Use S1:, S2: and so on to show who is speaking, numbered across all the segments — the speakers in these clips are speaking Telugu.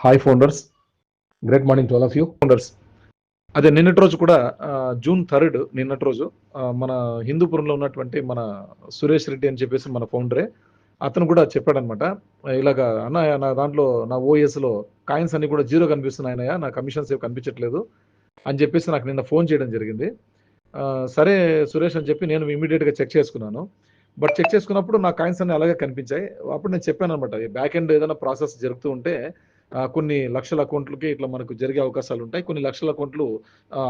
S1: Hi founders great morning to all of you founders అదే నిన్నటి రోజు కూడా జూన్ థర్డ్ నిన్నటి రోజు మన హిందూపురంలో ఉన్నటువంటి మన సురేష్ రెడ్డి అని చెప్పేసి మన ఫౌండరే అతను కూడా చెప్పాడనమాట ఇలాగా అన్న నా దాంట్లో నా ఓఎస్లో కాయిన్స్ అన్ని కూడా జీరో కనిపిస్తున్నాయి అన్నయ్య నా కమిషన్స్ ఏవి కనిపించట్లేదు అని చెప్పేసి నాకు నిన్న ఫోన్ చేయడం జరిగింది. సరే సురేష్ అని చెప్పి నేను ఇమీడియట్గా చెక్ చేసుకున్నాను. బట్ చెక్ చేసుకున్నప్పుడు నా కాయిన్స్ అన్ని అలాగే కనిపించాయి. అప్పుడు నేను చెప్పాను అనమాట బ్యాక్ ఎండ్ ఏదైనా ప్రాసెస్ జరుగుతూ ఉంటే కొన్ని లక్షల అకౌంట్లకి ఇట్లా మనకు జరిగే అవకాశాలు ఉంటాయి. కొన్ని లక్షల అకౌంట్లు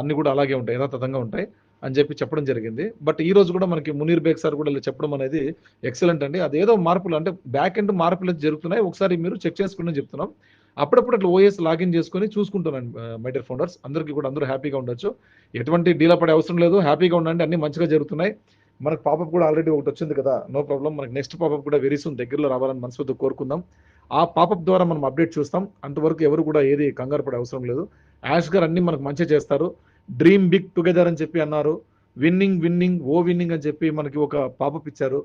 S1: అన్ని కూడా అలాగే ఉంటాయి యథాతథంగా ఉంటాయి అని చెప్పి చెప్పడం జరిగింది. బట్ ఈ రోజు కూడా మనకి మునీర్ బేగ్ సార్ కూడా ఇలా చెప్పడం అనేది ఎక్సలెంట్ అండి. అదేదో మార్పులు అంటే బ్యాక్ ఎండ్ మార్పులు జరుగుతున్నాయి. ఒకసారి మీరు చెక్ చేసుకుని చెప్తున్నాం. అప్పుడప్పుడు అట్లా ఓఎస్ లాగిన్ చేసుకొని చూసుకుంటున్నాను మై డియర్ ఫౌండర్స్. అందరికీ కూడా అందరూ హ్యాపీగా ఉండొచ్చు. ఎటువంటి డీలా పడే అవసరం లేదు. హ్యాపీగా ఉండండి. అన్ని మంచిగా జరుగుతున్నాయి. మనకు పాపప్ కూడా ఆల్రెడీ ఒకటి వచ్చింది కదా. No problem. మనకి నెక్స్ట్ పాపప్ కూడా వెరీ సూన్ దగ్గరలో రావాలని మనసుతో కోరుకుందాం. ఆ పాపప్ ద్వారా మనం అప్డేట్ చూస్తాం. అంతవరకు ఎవరు కూడా ఏది కంగారు పడే అవసరం లేదు. యాష్ గారు అన్ని మనకు మంచి చేస్తారు. డ్రీమ్ బిగ్ టుగెదర్ అని చెప్పి అన్నారు. విన్నింగ్ విన్నింగ్ ఓ విన్నింగ్ అని చెప్పి మనకి ఒక పాపప్ ఇచ్చారు.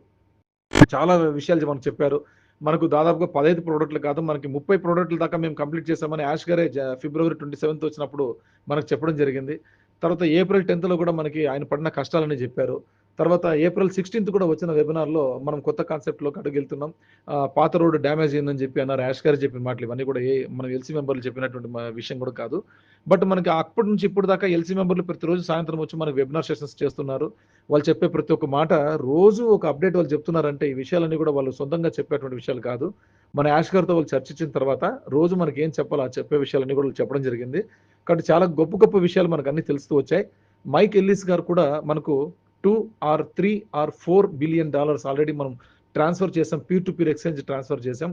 S1: చాలా విషయాలు మనకు చెప్పారు. మనకు దాదాపుగా పదహైదు ప్రోడక్ట్లు కాదు మనకి ముప్పై ప్రోడక్ట్ల దాకా మేము కంప్లీట్ చేసామని యాష్ గారే ఫిబ్రవరి ట్వంటీ సెవెంత్ వచ్చినప్పుడు మనకు చెప్పడం జరిగింది. తర్వాత ఏప్రిల్ టెన్త్లో కూడా మనకి ఆయన పడిన కష్టాలని చెప్పారు. తర్వాత ఏప్రిల్ సిక్స్టీన్త్ కూడా వచ్చిన వెబినార్లో మనం కొత్త కాన్సెప్ట్లోకి అడుగుతున్నాం పాత రోడ్డు డ్యామేజ్ అయిందని చెప్పి అన్నారు యాష్ గారు చెప్పిన మాటలు ఇవన్నీ కూడా ఏ మనం ఎల్సీ మెంబర్లు చెప్పినటువంటి విషయం కూడా కాదు. బట్ మనకి అప్పటి నుంచి ఇప్పుడు దాకా ఎల్సీ మెంబర్లు ప్రతిరోజు సాయంత్రం వచ్చి మనకి వెబినార్ సెషన్స్ చేస్తున్నారు. వాళ్ళు చెప్పే ప్రతి ఒక్క మాట రోజు ఒక అప్డేట్ వాళ్ళు చెప్తున్నారంటే ఈ విషయాలన్నీ కూడా వాళ్ళు సొంతంగా చెప్పేటువంటి విషయాలు కాదు. మన యాష్ గారితో వాళ్ళు చర్చించిన తర్వాత రోజు మనకి ఏం చెప్పాలో ఆ చెప్పే విషయాలన్నీ కూడా చెప్పడం జరిగింది. కాబట్టి చాలా గొప్ప గొప్ప విషయాలు మనకు అన్ని తెలుస్తూ వచ్చాయి. మైక్ ఎల్లిస్ గారు కూడా మనకు two or three or four billion dollars already మనం ట్రాన్స్ఫర్ చేసాం peer to peer exchange transfer చేసాం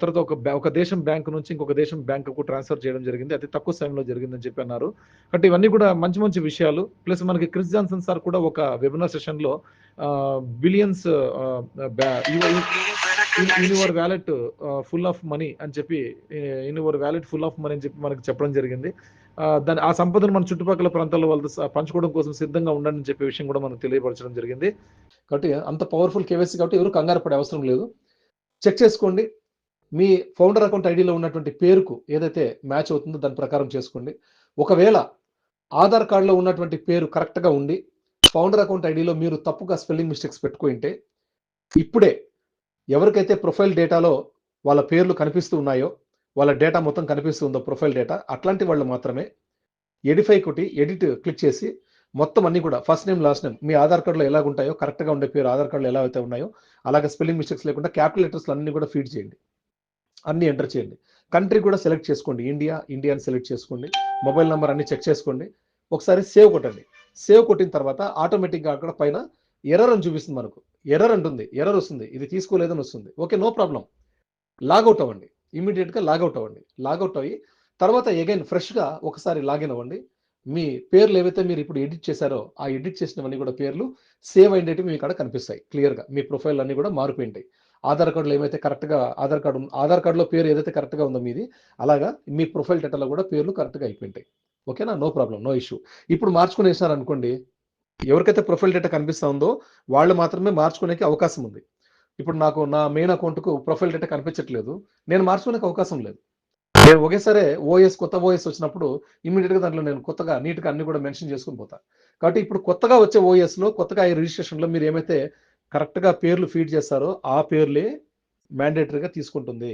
S1: తర్వాత ఒక ఒక దేశం బ్యాంక్ నుంచి ఇంకొక దేశం బ్యాంకుకు ట్రాన్స్ఫర్ చేయడం జరిగింది అతి తక్కువ సమయంలో జరిగిందని చెప్పి అన్నారు కాబట్టి ఇవన్నీ కూడా మంచి మంచి విషయాలు ప్లస్ మనకి క్రిస్ జాన్సన్ సార్ కూడా ఒక వెబినార్ సెషన్లో billions యూనివర్ your wallet full of money అని చెప్పి in your wallet full of money అని చెప్పి మనకి చెప్పడం జరిగింది దాని ఆ సంపదను మన చుట్టుపక్కల ప్రాంతాల్లో వాళ్ళతో పంచుకోవడం కోసం సిద్ధంగా ఉండండి అని చెప్పే విషయం కూడా మనకు తెలియపరచడం జరిగింది. కాబట్టి అంత పవర్ఫుల్ కేవైసీ కాబట్టి ఎవరు కంగారు పడే అవసరం లేదు. చెక్ చేసుకోండి. మీ ఫౌండర్ అకౌంట్ ఐడిలో ఉన్నటువంటి పేరుకు ఏదైతే మ్యాచ్ అవుతుందో దాని ప్రకారం చేసుకోండి. ఒకవేళ ఆధార్ కార్డులో ఉన్నటువంటి పేరు కరెక్ట్గా ఉండి ఫౌండర్ అకౌంట్ ఐడిలో మీరు తప్పుగా స్పెల్లింగ్ మిస్టేక్స్ పెట్టుకుంటే ఇప్పుడే ఎవరికైతే ప్రొఫైల్ డేటాలో వాళ్ళ పేర్లు కనిపిస్తూ ఉన్నాయో వాళ్ళ డేటా మొత్తం కనిపిస్తుందో ప్రొఫైల్ డేటా అట్లాంటి వాళ్ళు మాత్రమే ఎడిఫై కొట్టి ఎడిట్ క్లిక్ చేసి మొత్తం అన్ని కూడా ఫస్ట్ నేమ్ లాస్ట్ నేమ్ మీ ఆధార్ కార్డులో ఎలా ఉంటాయో కరెక్ట్గా ఉండే పేరు ఆధార్ కార్డులో ఎలా అయితే ఉన్నాయో అలాగే స్పెల్లింగ్ మిస్టేక్స్ లేకుండా క్యాపిటల్ లెటర్స్లు అన్ని కూడా ఫీడ్ చేయండి. అన్ని ఎంటర్ చేయండి. కంట్రీ కూడా సెలెక్ట్ చేసుకోండి. ఇండియా ఇండియాని సెలెక్ట్ చేసుకోండి. మొబైల్ నెంబర్ అన్ని చెక్ చేసుకోండి. ఒకసారి సేవ్ కొట్టండి. సేవ్ కొట్టిన తర్వాత ఆటోమేటిక్గా అక్కడ పైన ఎర్రర్ అని చూపిస్తుంది మనకు. ఎర్రర్ అంటుంది. ఎర్రర్ వస్తుంది. ఇది తీసుకోలేదని వస్తుంది. Okay no problem. లాగౌట్ అవ్వండి. ఇమీడియట్గా లాగౌట్ అవ్వండి. లాగౌట్ అయ్యి తర్వాత అగైన్ ఫ్రెష్గా ఒకసారి లాగిన్ అవ్వండి. మీ పేర్లు ఏవైతే మీరు ఇప్పుడు ఎడిట్ చేశారో ఆ ఎడిట్ చేసినవన్నీ కూడా పేర్లు సేవ్ అయినట్టు మీకు ఇక్కడ కనిపిస్తాయి క్లియర్గా. మీ ప్రొఫైల్ అన్నీ కూడా మారిపోయింటాయి. ఆధార్ కార్డులో ఏమైతే కరెక్ట్గా ఆధార్ కార్డు ఆధార్ కార్డులో పేరు ఏదైతే కరెక్ట్గా ఉందో మీది అలాగా మీ ప్రొఫైల్ డేటాలో కూడా పేర్లు కరెక్ట్గా అయిపోయింటాయి. ఓకేనా? No problem no issue. ఇప్పుడు మార్చుకుని ఎవరికైతే ప్రొఫైల్ డేటా కనిపిస్తుందో వాళ్ళు మాత్రమే మార్చుకునేకి అవకాశం ఉంది. ఇప్పుడు నాకు నా మెయిన్ అకౌంట్కు ప్రొఫైల్ డేటా కనిపించట్లేదు. నేను మార్చుకునే అవకాశం లేదు. నేను ఒకేసారి ఓఎస్ కొత్త ఓఎస్ వచ్చినప్పుడు ఇమీడియట్గా దాంట్లో నేను కొత్తగా నీట్గా అన్ని కూడా మెన్షన్ చేసుకుని పోతా. కాబట్టి ఇప్పుడు కొత్తగా వచ్చే ఓఎస్లో కొత్తగా ఈ రిజిస్ట్రేషన్లో మీరు ఏమైతే కరెక్ట్గా పేర్లు ఫీడ్ చేస్తారో ఆ పేర్లే మ్యాండేటరీగా తీసుకుంటుంది.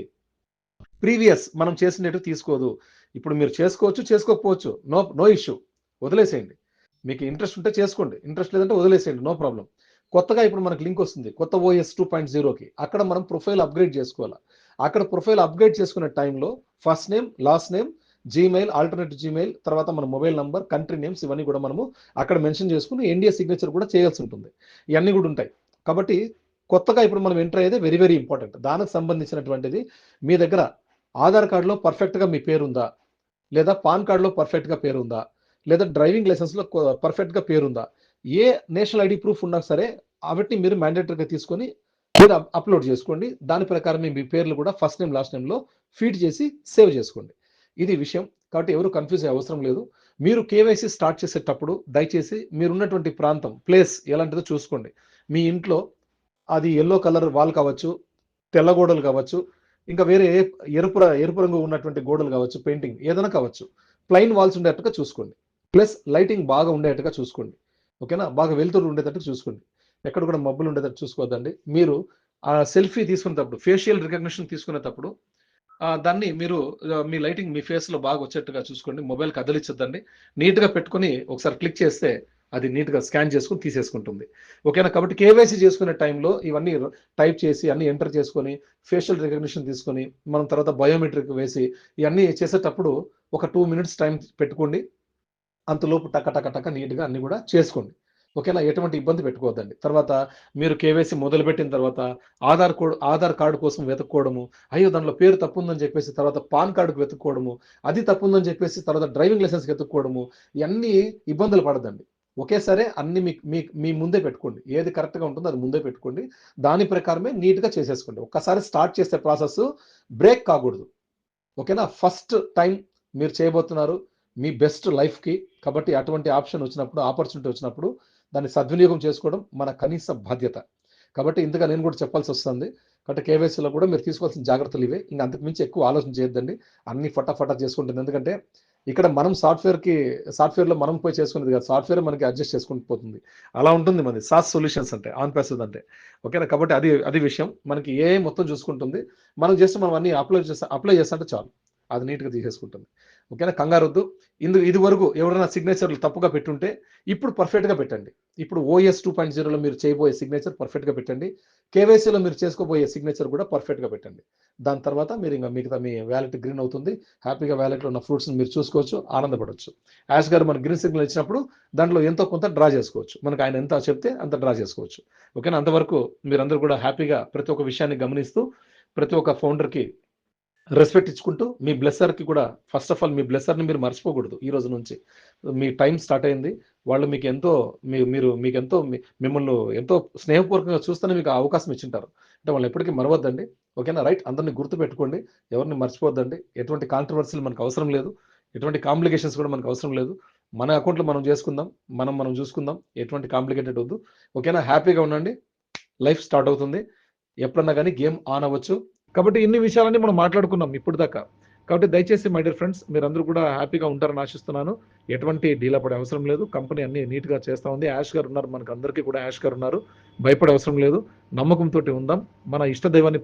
S1: ప్రీవియస్ మనం చేసినట్టు తీసుకోదు. ఇప్పుడు మీరు చేసుకోవచ్చు చేసుకోకపోవచ్చు. నో నో ఇష్యూ వదిలేసేయండి. మీకు ఇంట్రెస్ట్ ఉంటే చేసుకోండి. ఇంట్రెస్ట్ లేదంటే వదిలేసేయండి. నో ప్రాబ్లం కొత్తగా ఇప్పుడు మనకు లింక్ వస్తుంది కొత్త ఓఎస్ టూ పాయింట్ జీరోకి అక్కడ మనం ప్రొఫైల్ అప్గ్రేడ్ చేసుకోవాలి? అక్కడ ప్రొఫైల్ అప్గ్రేడ్ చేసుకునే టైంలో first name last name Gmail alternative Gmail తర్వాత మన మొబైల్ నంబర్ కంట్రీ నేమ్స్ ఇవన్నీ కూడా మనము అక్కడ మెన్షన్ చేసుకుని ఎన్డీఏ సిగ్నేచర్ కూడా చేయాల్సి ఉంటుంది. ఇవన్నీ కూడా ఉంటాయి. కాబట్టి కొత్తగా ఇప్పుడు మనం ఎంటర్ అయ్యేది వెరీ వెరీ ఇంపార్టెంట్ దానికి సంబంధించినటువంటిది మీ దగ్గర ఆధార్ కార్డులో పర్ఫెక్ట్గా మీ పేరుందా? లేదా పాన్ కార్డులో పర్ఫెక్ట్గా పేరు ఉందా లేదా డ్రైవింగ్ లైసెన్స్లో పర్ఫెక్ట్గా పేరుందా? ఏ నేషనల్ ఐడి ప్రూఫ్ ఉన్నా సరే వాటిని మీరు మ్యాండేటరీగా తీసుకొని మీరు అప్లోడ్ చేసుకోండి. దాని ప్రకారం మీ పేర్లు కూడా ఫస్ట్ నేమ్ లాస్ట్ నేమ్లో ఫీడ్ చేసి సేవ్ చేసుకోండి. ఇది విషయం. కాబట్టి ఎవరు కన్ఫ్యూజ్ అయ్యే అవసరం లేదు. మీరు కేవైసీ స్టార్ట్ చేసేటప్పుడు దయచేసి మీరున్నటువంటి ప్రాంతం ప్లేస్ ఎలాంటిదో చూసుకోండి. మీ ఇంట్లో అది ఎల్లో కలర్ వాల్ కావచ్చు తెల్ల గోడలు కావచ్చు ఇంకా వేరే ఎరుపు ఎరుపు రంగు ఉన్నటువంటి గోడలు కావచ్చు పెయింటింగ్ ఏదైనా కావచ్చు ప్లెయిన్ వాల్స్ ఉండేట్టుగా చూసుకోండి. ప్లస్ లైటింగ్ బాగా ఉండేట్టుగా చూసుకోండి. ఓకేనా? బాగా వెలుతురు ఉండేటట్టు చూసుకోండి. ఎక్కడ కూడా మబ్బులు ఉండేటట్టు చూసుకోవద్దండి. మీరు ఆ సెల్ఫీ తీసుకునేటప్పుడు ఫేషియల్ రికగ్నిషన్ తీసుకునేటప్పుడు దాన్ని మీరు మీ లైటింగ్ మీ ఫేస్లో బాగా వచ్చేట్టుగా చూసుకోండి. మొబైల్ కదలిచ్చద్దండి. నీట్గా పెట్టుకుని పెట్టుకొని ఒకసారి క్లిక్ చేస్తే అది నీట్గా స్కాన్ చేసుకుని తీసేసుకుంటుంది. ఓకేనా? కాబట్టి కేవైసీ చేసుకునే టైంలో ఇవన్నీ టైప్ చేసి అన్ని ఎంటర్ చేసుకొని ఫేషియల్ రికగ్నిషన్ తీసుకొని మనం తర్వాత బయోమెట్రిక్ వేసి ఇవన్నీ చేసేటప్పుడు ఒక టూ మినిట్స్ టైం పెట్టుకోండి. అంతలోపు టక టక టక నీట్గా అన్ని కూడా చేసుకోండి. ఓకేనా ఎటువంటి ఇబ్బంది పెట్టుకోవద్దండి. తర్వాత మీరు కేవైసీ మొదలుపెట్టిన తర్వాత ఆధార్ కోడ్ ఆధార్ కార్డు కోసం వెతుక్కోవడము అయ్యో దానిలో పేరు తప్పు ఉందని చెప్పేసి తర్వాత పాన్ కార్డుకు వెతుక్కోవడము అది తప్పు ఉందని చెప్పేసి తర్వాత డ్రైవింగ్ లైసెన్స్ వెతుక్కోవడము ఇవన్నీ ఇబ్బందులు పడదండి ఒకేసారి అన్ని మీ మీ మీ ముందే పెట్టుకోండి. ఏది కరెక్ట్గా ఉంటుందో అది ముందే పెట్టుకోండి. దాని ప్రకారమే నీట్గా చేసేసుకోండి. ఒక్కసారి స్టార్ట్ చేసే ప్రాసెస్ బ్రేక్ కాకూడదు. ఓకేనా ఫస్ట్ టైం మీరు చేయబోతున్నారు. మీ బెస్ట్ లైఫ్కి కాబట్టి అటువంటి ఆప్షన్ వచ్చినప్పుడు ఆపర్చునిటీ వచ్చినప్పుడు దాన్ని సద్వినియోగం చేసుకోవడం మన కనీస బాధ్యత. కాబట్టి ఇంతగా నేను కూడా చెప్పాల్సి వస్తుంది. కాబట్టి కేవైసీలో కూడా మీరు తీసుకోవాల్సిన జాగ్రత్తలు ఇవే. ఇంకా అందుకు మించి ఎక్కువ ఆలోచన చేయొద్దండి. అన్ని ఫటాఫటా చేసుకుంటుంది. ఎందుకంటే ఇక్కడ మనం సాఫ్ట్వేర్కి సాఫ్ట్వేర్లో మనం పోయి చేసుకునేది కాదు. సాఫ్ట్వేర్ మనకి అడ్జస్ట్ చేసుకుంటూ పోతుంది. అలా ఉంటుంది మనది సాస్ సొల్యూషన్స్ అంటే ఆన్ ప్యాసివ్ అంటే. ఓకేనా? కాబట్టి అది అది విషయం. మనకి ఏ మొత్తం చూసుకుంటుంది. మనం చేస్తే మనం అన్ని అప్లై చేస్తా అప్లై చేస్తుంటే చాలు. అది నీట్గా తీసేసుకుంటుంది. ఓకేనా? కంగారు వద్దు ఇందు ఇది వరకు ఎవరైనా సిగ్నేచర్లు తప్పుగా పెట్టుంటే ఇప్పుడు పర్ఫెక్ట్గా పెట్టండి. ఇప్పుడు ఓఎస్ టూ పాయింట్ జీరోలో మీరు చేయబోయే సిగ్నేచర్ పర్ఫెక్ట్గా పెట్టండి. కేవైసీలో మీరు చేసుకోబోయే సిగ్నేచర్ కూడా పర్ఫెక్ట్గా పెట్టండి. దాని తర్వాత మీరు ఇంకా మిగతా మీ వ్యాలెట్ గ్రీన్ అవుతుంది. హ్యాపీగా వ్యాలెట్లో ఉన్న ఫ్రూట్స్ని మీరు చూసుకోవచ్చు. ఆనందపడవచ్చు యాష్ గారు మన గ్రీన్ సిగ్నల్ ఇచ్చినప్పుడు దాంట్లో ఎంతో కొంత డ్రా చేసుకోవచ్చు. మనకు ఆయన ఎంత చెప్తే అంత డ్రా చేసుకోవచ్చు. ఓకేనా? అంతవరకు మీరందరూ కూడా హ్యాపీగా ప్రతి ఒక్క విషయాన్ని గమనిస్తూ ప్రతి ఒక్క ఫౌండర్కి రెస్పెక్ట్ ఇచ్చుకుంటూ మీ బ్లెస్సర్కి కూడా ఫస్ట్ ఆఫ్ ఆల్ మీ బ్లెస్సర్ని మీరు మర్చిపోకూడదు ఈ రోజు నుంచి. మీ టైం స్టార్ట్ అయింది. వాళ్ళు మీకు ఎంతో మీ మీరు మీకు ఎంతో మిమ్మల్ని ఎంతో స్నేహపూర్వకంగా చూస్తేనే మీకు ఆ అవకాశం ఇచ్చింటారు. అంటే వాళ్ళని ఎప్పటికీ మరవద్దండి. ఓకేనా? రైట్. అందరినీ గుర్తు పెట్టుకోండి ఎవరిని మర్చిపోద్దండి ఎటువంటి కాంట్రవర్సీలు మనకు అవసరం లేదు. ఎటువంటి కాంప్లికేషన్స్ కూడా మనకు అవసరం లేదు. మన అకౌంట్లో మనం చేసుకుందాం. మనం మనం చూసుకుందాం. ఎటువంటి కాంప్లికేటెడ్ వద్దు. ఓకేనా? హ్యాపీగా ఉండండి. లైఫ్ స్టార్ట్ అవుతుంది. ఎప్పుడన్నా కానీ గేమ్ ఆన్ అవ్వచ్చు. కాబట్టి ఇన్ని విషయాలన్నీ మనం మాట్లాడుకున్నాం ఇప్పుడు దాకా. కాబట్టి దయచేసి మై డియర్ ఫ్రెండ్స్ మీరందరూ కూడా హ్యాపీగా ఉంటారని ఆశిస్తున్నాను. ఎటువంటి డీల్ పడే అవసరం లేదు. కంపెనీ అన్ని నీట్గా చేస్తూ ఉంది. యాష్ గారు ఉన్నారు. మనకు అందరికీ కూడా యాష్ గారు ఉన్నారు. భయపడే అవసరం లేదు. నమ్మకంతో ఉందాం. మన ఇష్ట దైవాన్ని